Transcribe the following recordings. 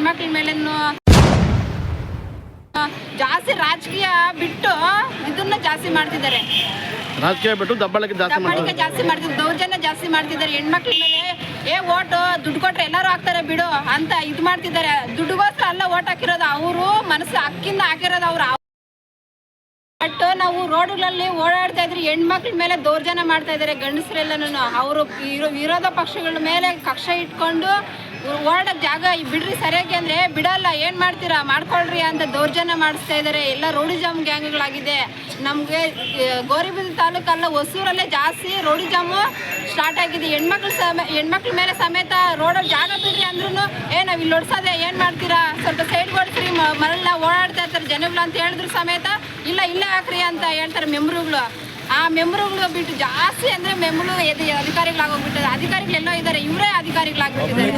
ಹೆಣ್ಮಕ್ಳ ಮೇಲೇನು ಜಾಸ್ತಿ ರಾಜಕೀಯ ಬಿಟ್ಟು ಇದನ್ನ ಜಾಸ್ತಿ ಮಾಡ್ತಿದ್ದಾರೆ. ರಾಜಕೀಯ ಬಿಟ್ಟು ದಬ್ಬಳಿಕೆ ಜಾಸ್ತಿ ಮಾಡ್ತಿದ್ದಾರೆ. ಜಾಸ್ತಿ ಮಾಡ್ತಿದ್ದಾರೆ ದೌರ್ಜನ್ಯ ಜಾಸ್ತಿ ಮಾಡ್ತಿದ್ದಾರೆ. ಹೆಣ್ಮಕ್ಳ ಮೇಲೆ ಏ ಓಟ್ ದುಡ್ಡು ಕೊಟ್ರೆ ಎಲ್ಲರೂ ಹಾಕ್ತಾರೆ ಬಿಡು ಅಂತ ಇದು ಮಾಡ್ತಿದ್ದಾರೆ. ದುಡ್ಡುಗೋಸ್ಕರ ಅಲ್ಲ ಓಟ್ ಹಾಕಿರೋದು ಅವರು ಮನಸ್ಸು ಅಕ್ಕಿಂದ ಹಾಕಿರೋದು ಅವ್ರು. ಬಟ್ ನಾವು ರೋಡ್ಗಳಲ್ಲಿ ಓಡಾಡ್ತಾ ಇದ್ರೆ ಹೆಣ್ಮಕ್ಳ ಮೇಲೆ ದೌರ್ಜನ್ಯ ಮಾಡ್ತಾ ಇದ್ದಾರೆ ಗಂಡಸರೆಲ್ಲನೂ ಅವರು ವಿರೋಧ ಪಕ್ಷಗಳ ಮೇಲೆ ಕಕ್ಷ ಇಟ್ಕೊಂಡು ಓಡಾಡಕ್ ಜಾಗ ಬಿಡ್ರಿ ಸರಿಯಾಗಿ ಅಂದ್ರೆ ಬಿಡಲ್ಲ, ಏನ್ ಮಾಡ್ತೀರಾ? ಮಾಡ್ಕೊಳ್ರಿ ಅಂತ ದೌರ್ಜನ್ಯ ಮಾಡಿಸ್ತಾ ಇದ್ದಾರೆ ಎಲ್ಲ ರೋಡಿಜಾಮ್ ಗ್ಯಾಂಗ್ಗಳಾಗಿದೆ. ನಮಗೆ ಗೌರಿಬಿದ ತಾಲೂಕಲ್ಲ ಹೊಸೂರಲ್ಲೇ ಜಾಸ್ತಿ ರೋಡಿಜಾಮು ಸ್ಟಾರ್ಟ್ ಆಗಿದೆ. ಹೆಣ್ಮಕ್ಳು ಸಮ, ಹೆಣ್ಮಕ್ಳ ಮೇಲೆ ಸಮೇತ ರೋಡಲ್ಲಿ ಜಾಗ ಬಿಡ್ರಿ ಅಂದ್ರೂ ಏ, ನಾವು ಇಲ್ಲಿ ಓಡಿಸೋದೆ, ಏನು ಮಾಡ್ತೀರಾ? ಸ್ವಲ್ಪ ಸೈಡ್ ಕೊಡ್ತೀರಿ ಮ- ಮರಳ್ನ ಓಡಾಡ್ತಾ ಇರ್ತಾರೆ ಜನಗಳು ಅಂತ ಹೇಳಿದ್ರು ಸಮೇತ, ಇಲ್ಲ, ಇಲ್ಲೇ ಹಾಕ್ರಿ ಅಂತ ಹೇಳ್ತಾರೆ ಮೆಂಬ್ರುಗಳು. ಆ ಮೆಂಬರ್ಗಳು ಬಿಟ್ಟು ಜಾಸ್ತಿ ಅಂದ್ರೆ ಮೆಂಬರ್ ಅಧಿಕಾರಿಗಳಾಗೋಗ್ಬಿಟ್ಟಿದ್ದಾರೆ ಅಧಿಕಾರಿಗಳೆಲ್ಲೋ ಇದ್ದಾರೆ, ಇವರೇ ಅಧಿಕಾರಿಗಳಾಗ್ಬಿಟ್ಟಿದ್ದಾರೆ.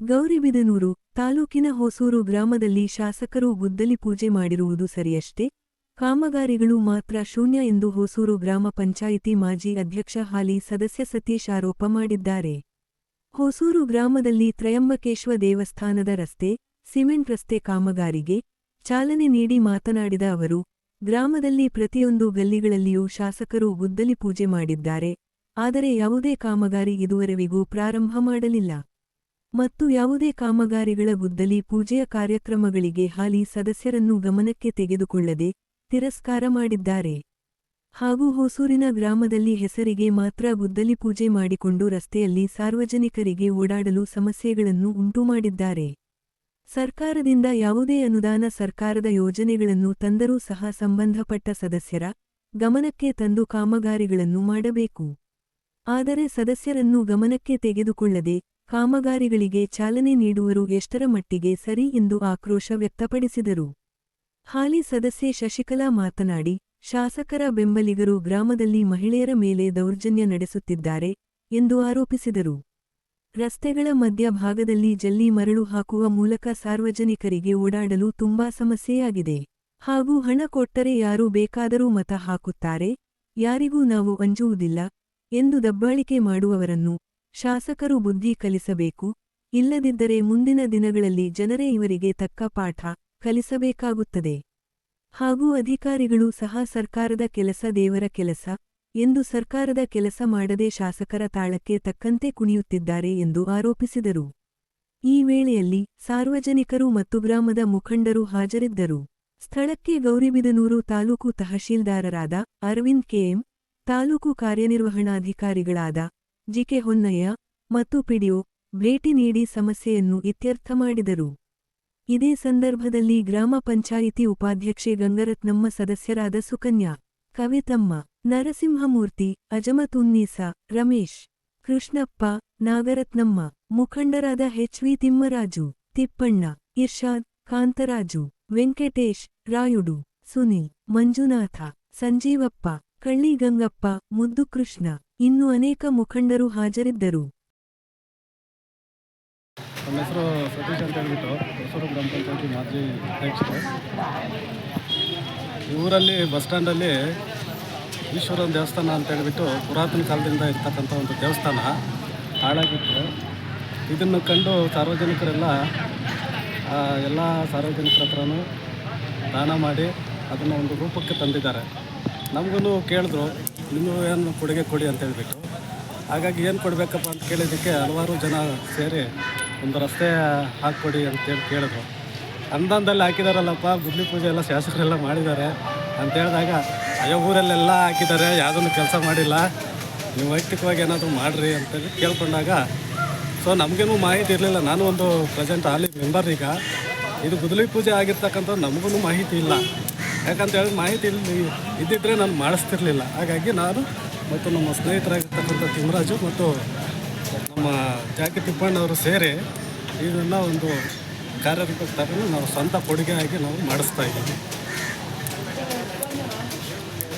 ಗೌರಿಬಿದನೂರು ತಾಲೂಕಿನ ಹೊಸೂರು ಗ್ರಾಮದಲ್ಲಿ ಶಾಸಕರು ಗುದ್ದಲಿ ಪೂಜೆ ಮಾಡಿರುವುದು ಸರಿಯಷ್ಟೇ? ಕಾಮಗಾರಿಗಳು ಮಾತ್ರ ಶೂನ್ಯ ಎಂದು ಹೊಸೂರು ಗ್ರಾಮ ಪಂಚಾಯಿತಿ ಮಾಜಿ ಅಧ್ಯಕ್ಷ ಹಾಲಿ ಸದಸ್ಯ ಸತೀಶ್ ಆರೋಪ ಮಾಡಿದ್ದಾರೆ. ಹೊಸೂರು ಗ್ರಾಮದಲ್ಲಿ ತ್ರಯಂಬಕೇಶ್ವ ದೇವಸ್ಥಾನದ ರಸ್ತೆ, ಸಿಮೆಂಟ್ ರಸ್ತೆ ಕಾಮಗಾರಿಗೆ ಚಾಲನೆ ನೀಡಿ ಮಾತನಾಡಿದ ಅವರು ಗ್ರಾಮದಲ್ಲಿ ಪ್ರತಿಯೊಂದು ಗಲ್ಲಿಗಳಲ್ಲಿಯೂ ಶಾಸಕರು ಗುದ್ದಲಿ ಪೂಜೆ ಮಾಡಿದ್ದಾರೆ. ಆದರೆ ಯಾವುದೇ ಕಾಮಗಾರಿ ಇದುವರೆವಿಗೂ ಪ್ರಾರಂಭ ಮಾಡಲಿಲ್ಲ. ಮತ್ತು ಯಾವುದೇ ಕಾಮಗಾರಿಗಳ ಗುದ್ದಲಿ ಪೂಜೆಯ ಕಾರ್ಯಕ್ರಮಗಳಿಗೆ ಹಾಲಿ ಸದಸ್ಯರನ್ನು ಗಮನಕ್ಕೆ ತೆಗೆದುಕೊಳ್ಳದೆ ತಿರಸ್ಕಾರ ಮಾಡಿದ್ದಾರೆ. ಹಾಗೂ ಹೊಸೂರಿನ ಗ್ರಾಮದಲ್ಲಿ ಹೆಸರಿಗೆ ಮಾತ್ರ ಗುದ್ದಲಿ ಪೂಜೆ ಮಾಡಿಕೊಂಡು ರಸ್ತೆಯಲ್ಲಿ ಸಾರ್ವಜನಿಕರಿಗೆ ಓಡಾಡಲು ಸಮಸ್ಯೆಗಳನ್ನು ಉಂಟುಮಾಡಿದ್ದಾರೆ. ಸರ್ಕಾರದಿಂದ ಯಾವುದೇ ಅನುದಾನ ಸರ್ಕಾರದ ಯೋಜನೆಗಳನ್ನು ತಂದರೂ ಸಹ ಸಂಬಂಧಪಟ್ಟ ಸದಸ್ಯರ ಗಮನಕ್ಕೆ ತಂದು ಕಾಮಗಾರಿಗಳನ್ನು ಮಾಡಬೇಕು. ಆದರೆ ಸದಸ್ಯರನ್ನು ಗಮನಕ್ಕೆ ತೆಗೆದುಕೊಳ್ಳದೆ ಕಾಮಗಾರಿಗಳಿಗೆ ಚಾಲನೆ ನೀಡುವರು ಎಷ್ಟರ ಮಟ್ಟಿಗೆ ಸರಿ ಎಂದು ಆಕ್ರೋಶ ವ್ಯಕ್ತಪಡಿಸಿದರು. ಹಾಲಿ ಸದಸ್ಯೆ ಶಶಿಕಲಾ ಮಾತನಾಡಿ, ಶಾಸಕರ ಬೆಂಬಲಿಗರು ಗ್ರಾಮದಲ್ಲಿ ಮಹಿಳೆಯರ ಮೇಲೆ ದೌರ್ಜನ್ಯ ನಡೆಸುತ್ತಿದ್ದಾರೆ ಎಂದು ಆರೋಪಿಸಿದರು. ರಸ್ತೆಗಳ ಮಧ್ಯಭಾಗದಲ್ಲಿ ಜಲ್ಲಿ ಮರಳು ಹಾಕುವ ಮೂಲಕ ಸಾರ್ವಜನಿಕರಿಗೆ ಓಡಾಡಲು ತುಂಬಾ ಸಮಸ್ಯೆಯಾಗಿದೆ. ಹಾಗೂ ಹಣ ಕೊಟ್ಟರೆ ಯಾರು ಬೇಕಾದರೂ ಮತ ಹಾಕುತ್ತಾರೆ? ಯಾರಿಗೂ ನಾವು ಅಂಜುವುದಿಲ್ಲ. ಎಂದು ದಬ್ಬಾಳಿಕೆ ಮಾಡುವವರನ್ನು ಶಾಸಕರು ಬುದ್ಧಿ ಕಲಿಸಬೇಕು. ಇಲ್ಲದಿದ್ದರೆ ಮುಂದಿನ ದಿನಗಳಲ್ಲಿ ಜನರೇ ಇವರಿಗೆ ತಕ್ಕ ಪಾಠ ಕಲಿಸಬೇಕಾಗುತ್ತದೆ. ಹಾಗೂ ಅಧಿಕಾರಿಗಳು ಸಹ ಸರ್ಕಾರದ ಕೆಲಸ ದೇವರ ಕೆಲಸ. ಎಂದು ಸರ್ಕಾರದ ಕೆಲಸ ಮಾಡದೆ ಶಾಸಕರ ತಾಳಕ್ಕೆ ತಕ್ಕಂತೆ ಕುಣಿಯುತ್ತಿದ್ದಾರೆ ಎಂದು ಆರೋಪಿಸಿದರು. ಈ ವೇಳೆಯಲ್ಲಿ ಸಾರ್ವಜನಿಕರು ಮತ್ತು ಗ್ರಾಮದ ಮುಖಂಡರು ಹಾಜರಿದ್ದರು. ಸ್ಥಳಕ್ಕೆ ಗೌರಿಬಿದನೂರು ತಾಲೂಕು ತಹಶೀಲ್ದಾರರಾದ ಅರವಿಂದ್ ಕೆಎಂ ತಾಲೂಕು ಕಾರ್ಯನಿರ್ವಹಣಾಧಿಕಾರಿಗಳಾದ ಜಿಕೆ ಹೊನ್ನಯ್ಯ ಮತ್ತು ಪಿಡಿಒ ಭೇಟಿ ನೀಡಿ ಸಮಸ್ಯೆಯನ್ನು ಇತ್ಯರ್ಥ ಮಾಡಿದರು. ಇದೇ ಸಂದರ್ಭದಲ್ಲಿ ಗ್ರಾಮ ಪಂಚಾಯಿತಿ ಉಪಾಧ್ಯಕ್ಷೆ ಗಂಗರತ್ನಮ್ಮ ಸದಸ್ಯರಾದ ಸುಕನ್ಯಾ ಕವಿತಮ್ಮ, ನರಸಿಂಹಮೂರ್ತಿ, ಅಜಮತುನ್ನೀಸಾ, ರಮೇಶ್, ಕೃಷ್ಣಪ್ಪ, ನಾಗರತ್ನಮ್ಮ, ಮುಖಂಡರಾದ ಎಚ್ವಿ ತಿಮ್ಮರಾಜು, ತಿಪ್ಪಣ್ಣ, ಇರ್ಷಾದ್, ಕಾಂತರಾಜು, ವೆಂಕಟೇಶ್, ರಾಯುಡು, ಸುನಿಲ್, ಮಂಜುನಾಥ, ಸಂಜೀವಪ್ಪ, ಕಳ್ಳಿಗಂಗಪ್ಪ, ಮುದ್ದುಕೃಷ್ಣ, ಇನ್ನು ಅನೇಕ ಮುಖಂಡರು ಹಾಜರಿದ್ದರು. ಊರಲ್ಲಿ, ಬಸ್ ಸ್ಟ್ಯಾಂಡಲ್ಲಿ ಈಶ್ವರನ ದೇವಸ್ಥಾನ ಅಂತ ಹೇಳಿಬಿಟ್ಟು ಪುರಾತನ ಕಾಲದಿಂದ ಇರ್ತಕ್ಕಂಥ ಒಂದು ದೇವಸ್ಥಾನ ಹಾಳಾಗಿತ್ತು. ಇದನ್ನು ಕಂಡು ಸಾರ್ವಜನಿಕರೆಲ್ಲ ಎಲ್ಲ ಸಾರ್ವಜನಿಕರ ಹತ್ರನೂ ದಾನ ಮಾಡಿ ಅದನ್ನು ಒಂದು ರೂಪಕ್ಕೆ ತಂದಿದ್ದಾರೆ. ನಮಗೂ ಕೇಳಿದ್ರು ನಿಮ್ಮ ಏನು ಕೊಡುಗೆ ಕೊಡಿ ಅಂತ ಹೇಳಿಬಿಟ್ಟು. ಹಾಗಾಗಿ ಏನು ಕೊಡಬೇಕಪ್ಪ ಅಂತ ಕೇಳಿದ್ದಕ್ಕೆ ಹಲವಾರು ಜನ ಸೇರಿ ಒಂದು ರಸ್ತೆ ಹಾಕ್ಕೊಡಿ ಅಂತೇಳಿ ಕೇಳಿದ್ರು. ಅನುದಾನದಲ್ಲಿ ಹಾಕಿದಾರಲ್ಲಪ್ಪ ಗುದ್ಲಿ ಪೂಜೆ ಎಲ್ಲ ಶಾಸಕರೆಲ್ಲ ಮಾಡಿದ್ದಾರೆ. ಅಂತ ಹೇಳಿದಾಗ, ಅಯ್ಯೋ, ಊರಲ್ಲೆಲ್ಲ ಹಾಕಿದ್ದಾರೆ, ಯಾವುದನ್ನು ಕೆಲಸ ಮಾಡಿಲ್ಲ, ನೀವು ವೈಯಕ್ತಿಕವಾಗಿ ಏನಾದರೂ ಮಾಡಿರಿ ಅಂತೇಳಿ ಕೇಳ್ಕೊಂಡಾಗ ಸೊ ನಮಗೇನು ಮಾಹಿತಿ ಇರಲಿಲ್ಲ, ನಾನು ಒಂದು ಪ್ರೆಸೆಂಟ್ ಆಲಿ ಮೆಂಬರ್ ಈಗ. ಇದು ಬುದ್ಲಿ ಪೂಜೆ ಆಗಿರ್ತಕ್ಕಂಥ ನಮಗೂ ಮಾಹಿತಿ ಇಲ್ಲ. ಯಾಕಂತ ಹೇಳಿ ಮಾಹಿತಿ ಇಲ್ಲಿ ಇದ್ದಿದ್ರೆ ನಾನು ಮಾಡಿಸ್ತಿರ್ಲಿಲ್ಲ. ಹಾಗಾಗಿ ನಾನು ಮತ್ತು ನಮ್ಮ ಸ್ನೇಹಿತರಾಗಿರ್ತಕ್ಕಂಥ ತಿಮ್ಮರಾಜು ಮತ್ತು ನಮ್ಮ ಜಾಕಿ ತಿಪ್ಪಣ್ಣವರು ಸೇರಿ ಇದನ್ನು ಒಂದು ಕಾರ್ಯರೂಪಕ್ಕೆ ತಗೊಂಡು ನಾವು ಸ್ವಂತ ಕೊಡುಗೆ ಆಗಿ ನಾವು ಮಾಡಿಸ್ತಾ ಇದ್ದೀವಿ.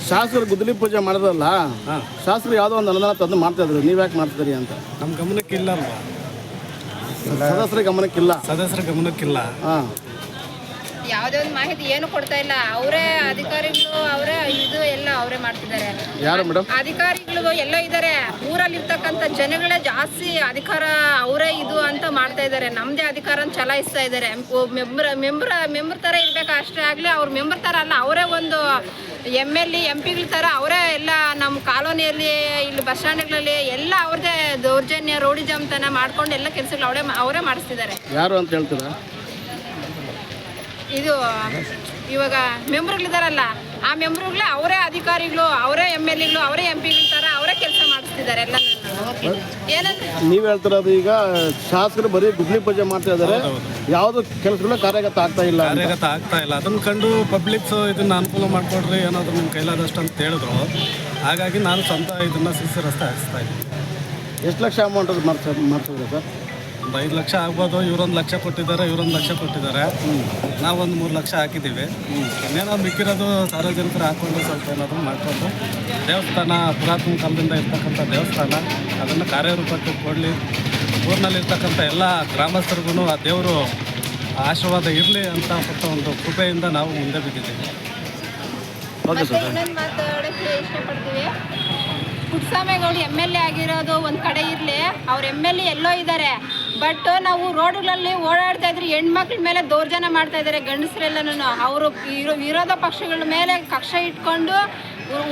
ಶಾಸಕರು ಗುದ್ದಲಿ ಪೂಜೆ ಮಾಡಿದ್ರಲ್ಲ? ಶಾಸ್ತ್ರ ಶಾಸಕರು ಯಾವುದೋ ಒಂದು ಅನುದಾನ ತಂದು ಮಾಡ್ತಾ ಇದ್ರು. ನೀವು ಯಾಕೆ ಮಾಡ್ತಿದ್ರಿ ಅಂತ? ನಮ್ಮ ಗಮನಕ್ಕಿಲ್ಲ ಅಲ್ವಾ? ಸದಸ್ಯರ ಗಮನಕ್ಕಿಲ್ಲ? ಸದಸ್ಯರ ಗಮನಕ್ಕಿಲ್ಲ. ಹಾಂ. ಯಾವುದೇ ಒಂದು ಮಾಹಿತಿ ಏನು ಕೊಡ್ತಾ ಇಲ್ಲ. ಅವರೇ ಅಧಿಕಾರಿಗಳು ಅವರೇ ಇದು ಎಲ್ಲ ಅವರೇ ಮಾಡ್ತಿದ್ದಾರೆ. ಯಾರು ಮೇಡಮ್? ಅಧಿಕಾರಿಗಳು ಎಲ್ಲ ಇದ್ದಾರೆ. ಊರಲ್ಲಿ ಇರ್ತಕ್ಕಂತ ಜನಗಳೇ ಜಾಸ್ತಿ ಅಧಿಕಾರ ಅವರೇ ಇದು ಅಂತ ಮಾಡ್ತಾ ಇದ್ದಾರೆ. ನಮ್ದೇ ಅಧಿಕಾರ ಚಲಾಯಿಸ್ತಾ ಇದ್ದಾರೆ. ಮೆಂಬರ್ ಮೆಂಬರ್ ಮೆಂಬರ್ ಥರ ಇರ್ಬೇಕು ಅಷ್ಟೇ ಆಗ್ಲಿ ಅವ್ರ ಮೆಂಬರ್ ತರ ಅಲ್ಲ ಅವರೇ ಒಂದು ಎಂ ಎಲ್ ಎ ಎಂ ಪಿಗಳ ತರ ಅವರೇ ಎಲ್ಲ ನಮ್ಮ ಕಾಲೋನಿಯಲ್ಲಿ ಇಲ್ಲಿ ಬಸ್ ಸ್ಟ್ಯಾಂಡ್ಗಳಲ್ಲಿ ಎಲ್ಲ ಅವ್ರದೇ ದೌರ್ಜನ್ಯ ರೋಡಿಜಮ್ತನ ಮಾಡ್ಕೊಂಡು ಎಲ್ಲ ಕೆಲಸಗಳು ಅವರೇ ಅವರೇ ಮಾಡಿಸ್ತಿದ್ದಾರೆ. ಯಾರು ಅಂತ ಹೇಳ್ತೀರಾ? ಇದು ಇವಾಗ ಮೆಂಬರ್ಗಳಿದಾರಲ್ಲ ಆ ಮೆಂಬರ್ಗಳೇ ಅವರೇ ಅಧಿಕಾರಿಗಳು ಅವರೇ ಎಂ ಎಲ್ ಎಗಳು ಅವರೇ ಎಂ ಪಿಗಳ ಥರ ಅವರೇ ಕೆಲಸ ಮಾಡಿಸ್ತಿದ್ದಾರೆ ಎಲ್ಲ ಏನಂದ್ರೆ ನೀವು ಹೇಳ್ತಿರೋದು ಈಗ ಶಾಸಕರು ಬರೀ ಗುಬ್ಲಿ ಪೂಜೆ ಮಾಡ್ತಾ ಇದ್ದಾರೆ. ಯಾವುದು ಕೆಲಸಗಳು ಕಾರ್ಯಗತ ಆಗ್ತಾ ಇಲ್ಲ. ಕಾರ್ಯಗತ ಆಗ್ತಾ ಇಲ್ಲ. ಅದನ್ನ ಕಂಡು ಪಬ್ಲಿಕ್ಸ್ ಇದನ್ನ ಅನುಕೂಲ ಮಾಡಿಕೊಡ್ರಿ ಏನಾದ್ರು ನಿಮ್ಮ ಕೈಲಾದಷ್ಟು ಅಂತ ಹೇಳಿದ್ರು. ಹಾಗಾಗಿ ನಾನು ಸ್ವಂತ ಇದನ್ನ ಸಿಸಿ ರಸ್ತೆ ಹಾಕಿಸ್ತಾ ಇದ್ದೀನಿ. ಎಷ್ಟು ಲಕ್ಷ ಅಮೌಂಟ್ ಮಾಡ್ತಾ ಮಾಡ್ತಿದ್ರೆ ಸರ್? ಒಂದು ಐದು ಲಕ್ಷ ಆಗ್ಬೋದು, ಇವರೊಂದು ಲಕ್ಷ ಕೊಟ್ಟಿದ್ದಾರೆ, ಇವರೊಂದು ಲಕ್ಷ ಕೊಟ್ಟಿದ್ದಾರೆ. ನಾವೊಂದು ಮೂರು ಲಕ್ಷ ಹಾಕಿದ್ದೀವಿ. ಇನ್ನೇನೋ ಮಿಕ್ಕಿರೋದು ಸಾರ್ವಜನಿಕರು ಹಾಕ್ಕೊಂಡು ಸ್ವಲ್ಪ ಏನಾದರೂ ಮಾಡಿಕೊಂಡು ದೇವಸ್ಥಾನ, ಪುರಾತನ ಕಾಲದಿಂದ ಇರ್ತಕ್ಕಂಥ ದೇವಸ್ಥಾನ, ಅದನ್ನು ಕಾರ್ಯರೂಪಕ್ಕೆ ಕೊಡಲಿ. ಊರಿನಲ್ಲಿರ್ತಕ್ಕಂಥ ಎಲ್ಲ ಗ್ರಾಮಸ್ಥರಿಗೂ ಆ ದೇವರು ಆಶೀರ್ವಾದ ಇರಲಿ ಅಂತ ಒಂದು ಕೃಪೆಯಿಂದ ನಾವು ಮುಂದೆ ಬಿದ್ದಿದ್ದೀವಿ. ಓಕೆ ಸರ್ ಪುಟ್ಸ್ವಾಮಿಗಳು ಎಂ ಎಲ್ ಎ ಆಗಿರೋದು ಒಂದು ಕಡೆ ಇರಲಿ. ಅವ್ರು ಎಂ ಎಲ್ ಎ ಎಲ್ಲೋ ಇದ್ದಾರೆ ಬಟ್ ನಾವು ರೋಡ್ಗಳಲ್ಲಿ ಓಡಾಡ್ತಾ ಇದ್ರೆ ಹೆಣ್ಮಕ್ಳ ಮೇಲೆ ದೌರ್ಜನ್ಯ ಮಾಡ್ತಾ ಇದ್ದಾರೆ ಗಂಡಸರೆಲ್ಲನೂ ಅವರು ವಿರೋ ವಿರೋಧ ಪಕ್ಷಗಳ ಮೇಲೆ ಕಕ್ಷ ಇಟ್ಕೊಂಡು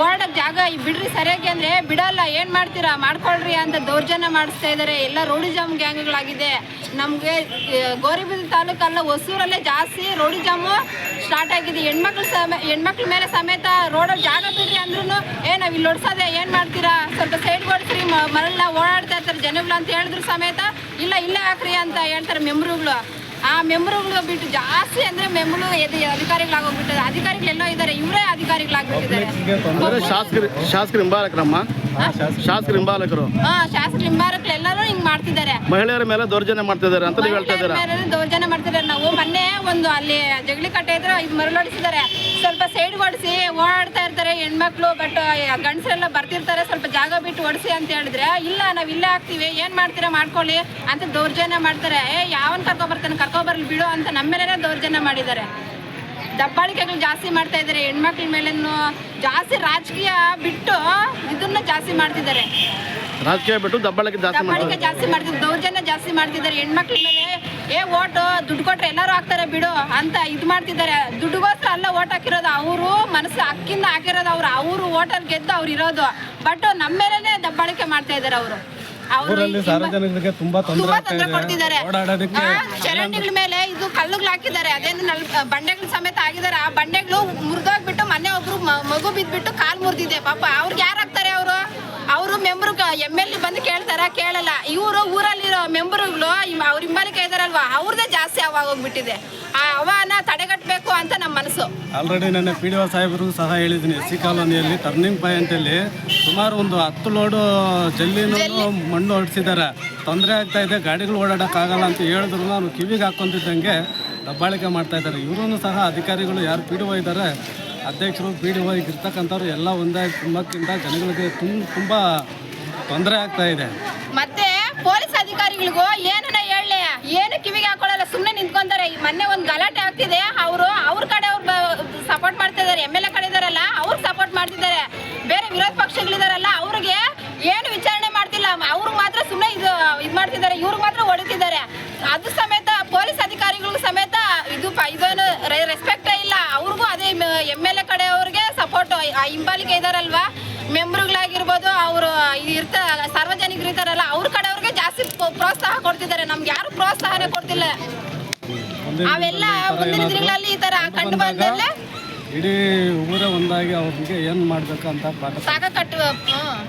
ಓಡಾಡೋಕೆ ಜಾಗ ಬಿಡ್ರಿ ಸರಿಯಾಗಿ ಅಂದರೆ ಬಿಡಲ್ಲ, ಏನು ಮಾಡ್ತೀರಾ? ಮಾಡ್ಕೊಳ್ರಿ ಅಂತ ದೌರ್ಜನ್ಯ ಮಾಡಿಸ್ತಾ ಇದ್ದಾರೆ ಎಲ್ಲ ರೋಡಿ ಜಾಮ್ ಗ್ಯಾಂಗ್ಗಳಾಗಿದೆ. ನಮಗೆ ಗೌರಿಬಿದ ತಾಲೂಕಲ್ಲ ಹೊಸೂರಲ್ಲೇ ಜಾಸ್ತಿ ರೋಡಿಜಾಮು ಸ್ಟಾರ್ಟ್ ಆಗಿದೆ. ಹೆಣ್ಮಕ್ಳು ಸಮ, ಹೆಣ್ಮಕ್ಳ ಮೇಲೆ ಸಮೇತ ರೋಡಲ್ಲಿ ಜಾಗ ಅಂದ್ರೂ ಏ ಇಲ್ಲಿ ಏನು ಮಾಡ್ತೀರಾ? ಸ್ವಲ್ಪ ಸೈಡ್ ಕೊಡ್ಸ್ರಿ ಮರಲ್ಲ ಓಡಾಡ್ತಾ ಇರ್ತಾರೆ ಜನಗಳು ಅಂತ ಹೇಳಿದ್ರು ಸಮೇತ. ಇಲ್ಲ, ಇಲ್ಲೇ ಹಾಕ್ರಿ ಅಂತ ಹೇಳ್ತಾರೆ ಮೆಂಬ್ರುಗಳು. ಆ ಮೆಂಬ್ರುಗಳು ಬಿಟ್ಟು ಜಾಸ್ತಿ ಅಂದ್ರೆ ಮೆಂಬ್ರು ಅಧಿಕಾರಿಗಳಾಗೋಗ್ಬಿಟ್ಟಿದ್ದಾರೆ ಅಧಿಕಾರಿಗಳೆಲ್ಲೋ ಇದ್ದಾರೆ, ಇವರೇ ಅಧಿಕಾರಿಗಳಾಗ್ಬಿಟ್ಟಿದ್ದಾರೆ. ಶಾಸಕರು ಶಾಸಕರು ಹಿಂಬಾಲಕರಮ್ಮ ಶಾಸಕರು ಹಿಂಬಾಲಕರು? ಹಾ ಶಾಸಕ ಹಿಂಬಾರಕ್ಲು ಎಲ್ಲರೂ ಹಿಂಗ್ ಮಾಡ್ತಿದ್ದಾರೆ. ಮಹಿಳೆಯರ ಮೇಲೆ ದೌರ್ಜನ್ಯ ಮಾಡ್ತಿದ್ದಾರೆ ಅಂತ ನೀವು ಹೇಳ್ತಾ ಇದ್ದೀರಾ? ದೌರ್ಜನ್ಯ ಮಾಡ್ತಿದ್ದಾರೆ. ನಾವು ಮೊನ್ನೆ ಒಂದು ಅಲ್ಲಿ ಜಗಳಿ ಕಟ್ಟೆ ಇದ್ರೆ ಇದು ಮರಳೊಡಿಸಿದ್ದಾರೆ ಸ್ವಲ್ಪ ಸೈಡ್ ಹೊಡಿಸಿ ಓಡಾಡ್ತಾ ಇರ್ತಾರೆ ಹೆಣ್ಮಕ್ಳು ಬಟ್ ಗಂಡಸರೆಲ್ಲ ಬರ್ತಿರ್ತಾರೆ. ಸ್ವಲ್ಪ ಜಾಗ ಬಿಟ್ಟು ಹೊಡಿಸಿ ಅಂತ ಹೇಳಿದ್ರೆ ಇಲ್ಲ ನಾವು ಇಲ್ಲೇ ಹಾಕ್ತಿವಿ ಏನ್ ಮಾಡ್ತೀರಾ? ಮಾಡ್ಕೊಳ್ಳಿ ಅಂತ ದೌರ್ಜನ್ಯ ಮಾಡ್ತಾರೆ. ಏ ಯಾವನ್ ಕರ್ಕೊ ಬರ್ತಾನೆ? ಕರ್ಕೊ ಬರ್ಲಿ ಬಿಡು ಅಂತ ನಮ್ಮ ಮೇಲೆ ದೌರ್ಜನ್ಯ ಮಾಡಿದ್ದಾರೆ. ದಬ್ಬಾಳಿಕೆಗಳು ಜಾಸ್ತಿ ಮಾಡ್ತಾ ಇದ್ದಾರೆ. ಹೆಣ್ಮಕ್ಳ ಮೇಲೇನು ಜಾಸ್ತಿ ರಾಜಕೀಯ ಬಿಟ್ಟು ಇದನ್ನ ಜಾಸ್ತಿ ಮಾಡ್ತಿದ್ದಾರೆ. ರಾಜಕೀಯ ಬಿಟ್ಟು ದಬ್ಬಾಳಿಕೆ ಜಾಸ್ತಿ ದಬ್ಬಾಳಿಕೆ ಮಾಡ್ತಾರೆ ಜಾಸ್ತಿ ಮಾಡ್ತಿದ್ದಾರೆ ದೌರ್ಜನ್ಯ ಜಾಸ್ತಿ ಮಾಡ್ತಿದ್ದಾರೆ ಹೆಣ್ಮಕ್ಳ ಮೇಲೆ ಏ ಓಟು ದುಡ್ಡು ಕೊಟ್ರೆ ಎಲ್ಲರೂ ಹಾಕ್ತಾರೆ ಬಿಡು ಅಂತ ಇದು ಮಾಡ್ತಿದ್ದಾರೆ. ದುಡ್ಡುಗೋಸ್ಕರ ಅಲ್ಲ ಓಟ್ ಹಾಕಿರೋದು ಅವರು ಮನಸ್ಸು ಅಕ್ಕಿಂದ ಹಾಕಿರೋದು ಅವ್ರು ಅವರು ಓಟಲ್ಲಿ ಗೆದ್ದು ಅವ್ರು ಇರೋದು. ಬಟ್ ನಮ್ಮ ಮೇಲೇನೆ ದಬ್ಬಾಳಿಕೆ ಮಾಡ್ತಾ ಇದ್ದಾರೆ ಅವರು. ಊರಲ್ಲಿ ಸಾರ್ವಜನಿಕರಿಗೆ ತುಂಬಾ ತೊಂದರೆ ತುಂಬಾ ತೊಂದರೆ ಕೊಡ್ತಿದ್ದಾರೆ. ಓಡಾಡೋದಕ್ಕೆ ಚರಂಡಿಗಳ ಮೇಲೆ ಇದು ಕಲ್ಲುಗಳು ಹಾಕಿದ್ದಾರೆ. ಅದೇನು ಬಂಡೆಗಳ ಬಂಡೆಗಳು ಸಮೇತ ಆಗಿದ್ದಾರೆ. ಆ ಬಂಡೆಗಳು ಮುರಿದೋಗ್ಬಿಟ್ಟು ಮೊನ್ನೆ ಒಬ್ರು ಮಗು ಬಿದ್ಬಿಟ್ಟು ಕಾಲ್ ಮುರಿದಿದೆ. ಪಾಪ ಅವ್ರಿಗೆ ಯಾರು ಹಾಕ್ತಾರೆ ಅವರು? ಅವರು ಮೆಂಬರ್ ಎಂ ಎಲ್ ಬಂದು ಕೇಳ್ತಾರ ಕೇಳಲ್ಲ. ಇವರು ಊರಲ್ಲಿರೋ ಮೆಂಬರ್ಗಳು ಅವ್ರ ಹಿಂಬಾಲಿಕೆ ಇದಾರಲ್ವಾ? ಅವ್ರದ್ದೇ ಜಾಸ್ತಿ ಅವಾಗ ಹೋಗ್ಬಿಟ್ಟಿದೆ ಆ ಅವಾನ ತಡೆಗಟ್ಟಬೇಕು ಅಂತ ನಮ್ಮ ಮನಸ್ಸು. ಆಲ್ರೆಡಿ ನನ್ನ ಪಿ ಡಿ ಒ ಸಾಹೇಬರು ಸಹ ಹೇಳಿದ್ದೀನಿ. ಎಸ್ ಸಿ ಕಾಲೋನಿಯಲ್ಲಿ ಟರ್ನಿಂಗ್ ಪಾಯಿಂಟಲ್ಲಿ ಸುಮಾರು ಒಂದು ಹತ್ತು ಲೋಡು ಜಲ್ಲಿನೂ ಮಣ್ಣು ಹೊಡ್ಸಿದ್ದಾರೆ ತೊಂದರೆ ಆಗ್ತಾ ಇದೆ ಗಾಡಿಗಳು ಓಡಾಡೋಕ್ಕಾಗಲ್ಲ ಅಂತ ಹೇಳಿದ್ರು. ನಾನು ಕಿವಿಗೆ ಹಾಕ್ಕೊಂತಿದ್ದಂಗೆ ದಬ್ಬಾಳಿಕೆ ಮಾಡ್ತಾ ಇದ್ದಾರೆ. ಇವರೂ ಸಹ ಅಧಿಕಾರಿಗಳು ಯಾರು ಪಿ ಡಿ ಒ ಇದ್ದಾರೆ ಅಧ್ಯಕ್ಷರು, ಪಿ ಡಿ ಒ ಇರ್ತಕ್ಕಂಥವ್ರು ಎಲ್ಲ ಒಂದಾಗಿ ತುಂಬಕ್ಕಿಂತ ಜನಗಳಿಗೆ ತುಂಬ ತುಂಬ ತೊಂದರೆ ಆಗ್ತಾ ಇದೆ. ಮತ್ತೆ ಪೊಲೀಸ್ ಅಧಿಕಾರಿಗಳಿಗೂ, ಏನನ್ನ ಹೇಳಲಿ? ಏನು ಕಿವಿಗೆ ಹಾಕೊಳ್ಳಲ್ಲ? ಸುಮ್ಮನೆ ನಿಂತ್ಕೊಂತಾರೆ. ಮೊನ್ನೆ ಒಂದು ಗಲಾಟೆ ಆಗ್ತಿದೆ. ಅವರು, ಅವ್ರ ಕಡೆ ಅವ್ರು ಸಪೋರ್ಟ್ ಮಾಡ್ತಾ ಇದ್ದಾರೆ ಎಂ ಎಲ್ ಎ ಕಡೆ ಇದಾರಲ್ಲ, ಅವ್ರು ಸಪೋರ್ಟ್ ಮಾಡ್ತಿದ್ದಾರೆ. ಬೇರೆ ವಿರೋಧ ಪಕ್ಷಗಳಿದಾರಲ್ಲ, ಅವ್ರಿಗೆ ಏನು ವಿಚಾರಣೆ ಮಾಡ್ತಿಲ್ಲ. ಅವ್ರಿಗೆ ಮಾತ್ರ ಸುಮ್ಮನೆ ಇದು ಇದು ಮಾಡ್ತಿದ್ದಾರೆ. ಇವ್ರಿಗೆ ಮಾತ್ರ ಹೊಡಿತಿದ್ದಾರೆ. ಅದು ಸಮೇತ ಪೊಲೀಸ್ ಅಧಿಕಾರಿಗಳಿಗೂ ಸಮೇತ ಇದು ಇದನ್ನು ರೆಸ್ಪೆಕ್ಟೇ ಸಪೋರ್ಟ್ ಹಿಂಬಾಲಿಕೆ ಇದಾರಲ್ವಾ? ಮೆಂಬರ್ಗಳಾಗಿರ್ಬೋದು ಅವರು ಇರ್ತ ಸಾರ್ವಜನಿಕರು ಇರ್ತಾರಲ್ಲ ಅವ್ರ ಕಡೆಯವ್ರಿಗೆ ಜಾಸ್ತಿ ಪ್ರೋತ್ಸಾಹ ಕೊಡ್ತಿದ್ದಾರೆ. ನಮ್ಗೆ ಯಾರು ಪ್ರೋತ್ಸಾಹನೇ ಕೊಡ್ತಿಲ್ಲ. ಅವೆಲ್ಲ ಮುಂದಿನ ದಿನಗಳಲ್ಲಿ ಈ ತರ ಕಂಡು ಬಂದಲ್ಲೇ ಇಡೀ ಊರೇ ಒಂದಾಗಿ ಅವ್ರಿಗೆ ಏನ್ ಮಾಡಬೇಕು ಅಂತ ಪಾಠ ಸಾಕ ಕಟ್ಟು ಹ್ಮ್.